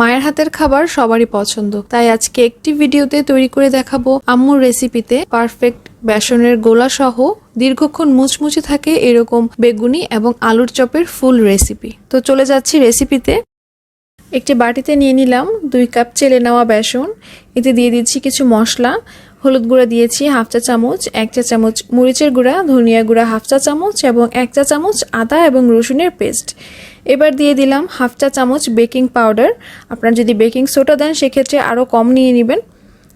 মায়ের হাতের খাবার সবারই পছন্দ। তাই আজকে একটি ভিডিওতে তৈরি করে দেখাবো আম্মুর রেসিপিতে পারফেক্ট বেসনের গোলা সহ দীর্ঘক্ষণ মুচমুচে থাকে এরকম বেগুনি এবং আলুর চপের ফুল রেসিপি। তো চলে যাচ্ছি রেসিপিতে। একটি বাটিতে নিয়ে নিলাম দুই কাপ চেলে নেওয়া বেসন। এতে দিয়ে দিচ্ছি কিছু মশলা। হলুদ গুঁড়া দিয়েছি হাফ চা চামচ, এক চা চামচ মরিচের গুঁড়া, ধনিয়া গুঁড়া হাফ চা চামচ এবং এক চা চামচ আদা এবং রসুনের পেস্ট। এবার দিয়ে দিলাম হাফ চা চামচ বেকিং পাউডার। আপনারা যদি বেকিং সোডা দেন, সেক্ষেত্রে আরও কম নিয়ে নেবেন।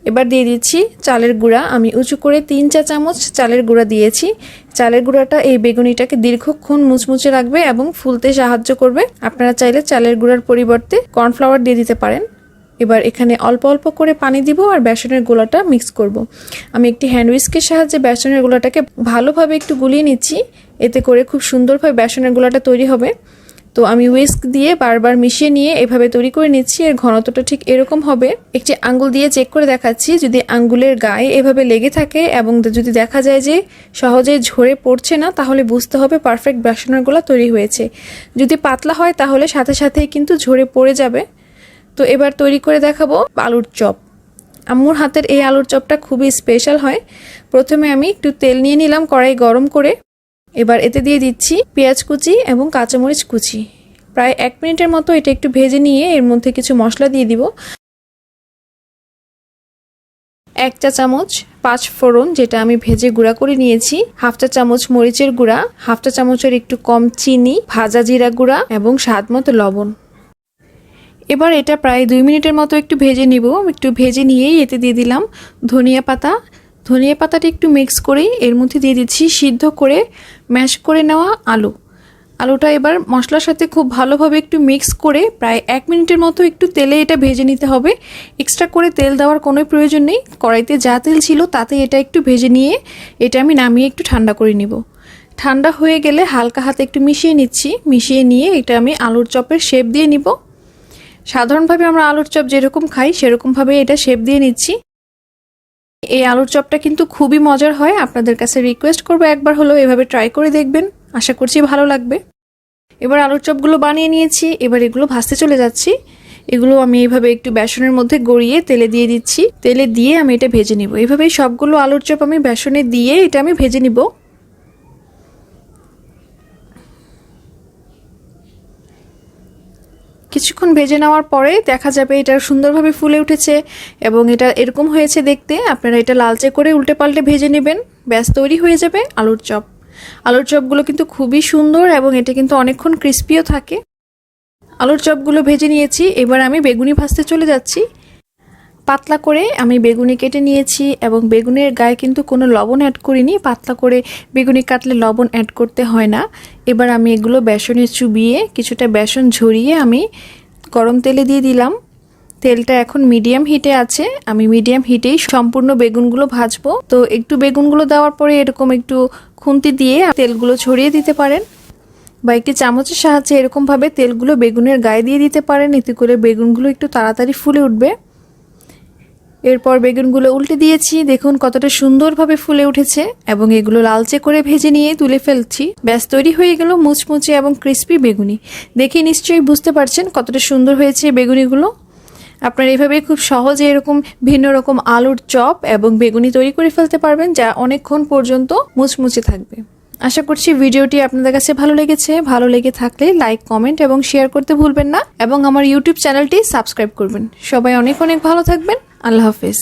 এবার দিয়ে দিচ্ছি চালের গুঁড়া। আমি উঁচু করে তিন চা চামচ চালের গুঁড়া দিয়েছি। চালের গুঁড়াটা এই বেগুনিটাকে দীর্ঘক্ষণ মুচমুচে রাখবে এবং ফুলতে সাহায্য করবে। আপনারা চাইলে চালের গুঁড়ার পরিবর্তে কর্নফ্লাওয়ার দিয়ে দিতে পারেন। এবার এখানে অল্প অল্প করে পানি দিব আর বেসনের গোলাটা মিক্স করব। আমি একটি হ্যান্ড উইস্কের সাহায্যে বেসনের গোলাটাকে ভালোভাবে একটু গুলিয়ে নিচ্ছি। এতে করে খুব সুন্দরভাবে বেসনের গোলাটা তৈরি হবে। তো আমি উইস্ক দিয়ে বারবার মিশিয়ে নিয়ে এভাবে তৈরি করে নিচ্ছি। এর ঘনত্বটা ঠিক এরকম হবে। একটি আঙ্গুল দিয়ে চেক করে দেখাচ্ছি যদি আঙ্গুলের গায়ে এভাবে লেগে থাকে এবং যদি দেখা যায় যে সহজে ঝরে পড়ছে না, তাহলে বুঝতে হবে পারফেক্ট বেসনের গোলা তৈরি হয়েছে। যদি পাতলা হয়, তাহলে সাথে সাথেই কিন্তু ঝরে পড়ে যাবে। তো এবার তৈরি করে দেখাবো আলুর চপ। আম্মুর হাতের এই আলুর চপটা খুবই স্পেশাল হয়। প্রথমে আমি একটু তেল নিয়ে নিলাম কড়াই গরম করে। এবার এতে দিয়ে দিচ্ছি পেঁয়াজ কুচি এবং কাঁচামরিচ কুচি। প্রায় এক মিনিটের মতো এটা একটু ভেজে নিয়ে এর মধ্যে কিছু মশলা দিয়ে দিব। এক চা চামচ পাঁচ ফোড়ন যেটা আমি ভেজে গুঁড়া করে নিয়েছি, হাফ চা চামচ মরিচের গুঁড়া, হাফ চা চামচের একটু কম চিনি, ভাজা জিরা গুঁড়া এবং স্বাদ মতো লবণ। এবার এটা প্রায় দুই মিনিটের মতো একটু ভেজে নিব। একটু ভেজে নিয়েই এতে দিয়ে দিলাম ধনিয়া পাতা ধনিয়া পাতাটা একটু মিক্স করেই এর মধ্যে দিয়ে দিচ্ছি সিদ্ধ করে ম্যাশ করে নেওয়া আলু। আলুটা এবার মশলার সাথে খুব ভালোভাবে একটু মিক্স করে প্রায় এক মিনিটের মতো একটু তেলে এটা ভেজে নিতে হবে। এক্সট্রা করে তেল দেওয়ার কোনো প্রয়োজন নেই। কড়াইতে যা তেল ছিল তাতে এটা একটু ভেজে নিয়ে এটা আমি নামিয়ে একটু ঠান্ডা করে নিব। ঠান্ডা হয়ে গেলে হালকা হাতে একটু মিশিয়ে নিচ্ছি। মিশিয়ে নিয়ে এটা আমি আলুর চপের শেপ দিয়ে নিব। সাধারণভাবে আমরা আলুর চপ যেরকম খাই সেরকমভাবে এটা শেপ দিয়ে নিচ্ছি। এই আলুর চপটা কিন্তু খুবই মজার হয়। আপনাদের কাছে রিকোয়েস্ট করব একবার হলেও এভাবে ট্রাই করে দেখবেন। আশা করছি ভালো লাগবে। এবার আলুর চপগুলো বানিয়ে নিয়েছি। এবার এগুলো ভাসতে চলে যাচ্ছি। এগুলো আমি এইভাবে একটু বেসনের মধ্যে গড়িয়ে তেলে দিয়ে দিচ্ছি। তেলে দিয়ে আমি এটা ভেজে নিব। এইভাবেই সবগুলো আলুর চপ আমি বেসনে দিয়ে এটা আমি ভেজে নিব। কিছুক্ষণ ভেজে নেওয়ার পরে দেখা যাবে এটা সুন্দরভাবে ফুলে উঠেছে এবং এটা এরকম হয়েছে দেখতে। আপনারা এটা লালচে করে উল্টে পাল্টে ভেজে নেবেন। ব্যাস, তৈরি হয়ে যাবে আলুর চপ। আলুর চপগুলো কিন্তু খুবই সুন্দর এবং এটা কিন্তু অনেকক্ষণ ক্রিস্পিও থাকে। আলুর চপগুলো ভেজে নিয়েছি। এবার আমি বেগুনি ভাজতে চলে যাচ্ছি। পাতলা করে আমি বেগুনি কেটে নিয়েছি এবং বেগুনের গায়ে কিন্তু কোনো লবণ অ্যাড করিনি। পাতলা করে বেগুনি কাটলে লবণ অ্যাড করতে হয় না। এবার আমি এগুলো বেসনে চুবিয়ে কিছুটা বেসন ঝরিয়ে আমি গরম তেলে দিয়ে দিলাম। তেলটা এখন মিডিয়াম হিটে আছে। আমি মিডিয়াম হিটেই সম্পূর্ণ বেগুনগুলো ভাজবো। তো একটু বেগুনগুলো দেওয়ার পরে এরকম একটু খুন্তি দিয়ে তেলগুলো ছড়িয়ে দিতে পারেন বা একটি চামচের সাহায্যে এরকমভাবে তেলগুলো বেগুনের গায়ে দিয়ে দিতে পারেন। এতে করে বেগুনগুলো একটু তাড়াতাড়ি ফুলে উঠবে। এরপর বেগুনগুলো উল্টে দিয়েছি। দেখুন কতটা সুন্দরভাবে ফুলে উঠেছে এবং এগুলো লালচে করে ভেজে নিয়ে তুলে ফেলছি। ব্যাস, তৈরি হয়ে গেল মুচমুচে এবং ক্রিস্পি বেগুনি। দেখে নিশ্চয়ই বুঝতে পারছেন কতটা সুন্দর হয়েছে বেগুনিগুলো। আপনারা এভাবে খুব সহজে এরকম ভিন্ন রকম আলুর চপ এবং বেগুনি তৈরি করে ফেলতে পারবেন, যা অনেকক্ষণ পর্যন্ত মুচমুচে থাকবে। আশা করছি ভিডিওটি আপনাদের কাছে ভালো লেগেছে। ভালো লেগে থাকলে লাইক, কমেন্ট এবং শেয়ার করতে ভুলবেন না এবং আমার ইউটিউব চ্যানেলটি সাবস্ক্রাইব করবেন। সবাই অনেক অনেক ভালো থাকবেন। আল্লাহ হাফিজ